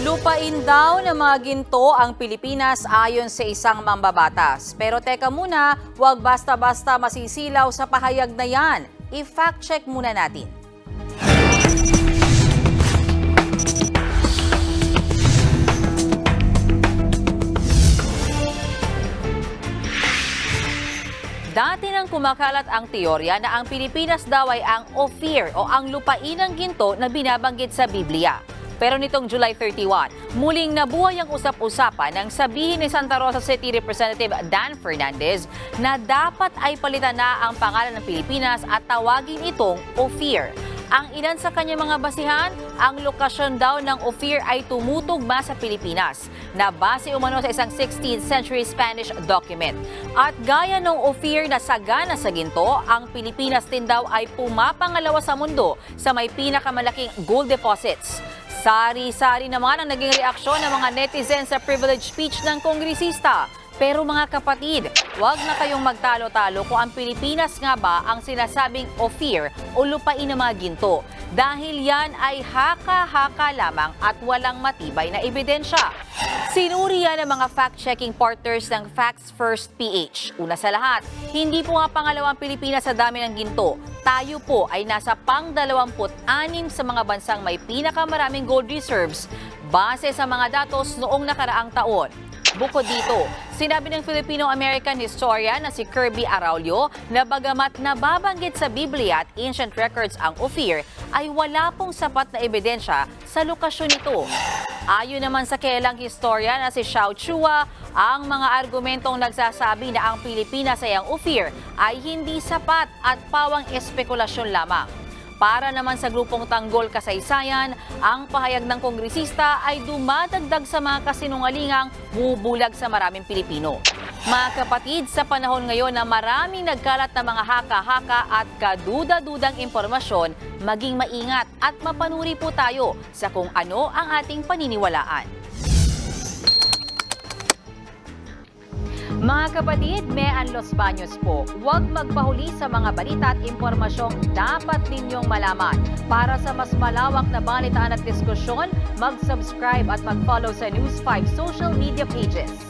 Lupain daw ng mga ginto ang Pilipinas ayon sa isang mambabatas. Pero teka muna, huwag basta-basta masisilaw sa pahayag na yan. I-fact check muna natin. Dati nang kumakalat ang teorya na ang Pilipinas daw ay ang Ophir o ang lupain ng ginto na binabanggit sa Biblia. Pero nitong July 31, muling nabuhay ang usap-usapan nang sabihin ni Santa Rosa City Representative Dan Fernandez na dapat ay palitan na ang pangalan ng Pilipinas at tawagin itong Ophir. Ang ilan sa kanyang mga basihan, ang lokasyon daw ng Ophir ay tumutugma sa Pilipinas na base umano sa isang 16th century Spanish document. At gaya ng Ophir na sagana sa ginto, ang Pilipinas din daw ay pumapangalawa sa mundo sa may pinakamalaking gold deposits. Sari-sari naman ang naging reaksyon ng mga netizens sa privilege speech ng kongresista. Pero mga kapatid, huwag na kayong magtalo-talo kung ang Pilipinas nga ba ang sinasabing Ophir o lupain ng mga ginto. Dahil yan ay haka-haka lamang at walang matibay na ebidensya. Sinuri yan ng mga fact-checking partners ng Facts First PH. Una sa lahat, hindi po nga pangalawang Pilipinas sa dami ng ginto. Tayo po ay nasa pang-26 sa mga bansang may pinakamaraming gold reserves base sa mga datos noong nakaraang taon. Bukod dito, sinabi ng Filipino-American historian na si Kirby Araulio na bagamat nababanggit sa Biblia at ancient records ang Ophir, ay wala pong sapat na ebidensya sa lokasyon nito. Ayon naman sa kilalang historian na si Xiao Chua, ang mga argumentong nagsasabi na ang Pilipinas ay ang Ophir ay hindi sapat at pawang espekulasyon lamang. Para naman sa grupong Tanggol Kasaysayan, ang pahayag ng kongresista ay dumadagdag sa mga kasinungalingang bubulag sa maraming Pilipino. Mga kapatid, sa panahon ngayon na maraming nagkalat na mga haka-haka at kaduda-dudang impormasyon, maging maingat at mapanuri po tayo sa kung ano ang ating paniniwalaan. Mga kapatid, Mean Los Baños po, huwag magpahuli sa mga balita at impormasyong dapat ninyong malaman. Para sa mas malawak na balitaan at diskusyon, mag-subscribe at mag-follow sa News 5 social media pages.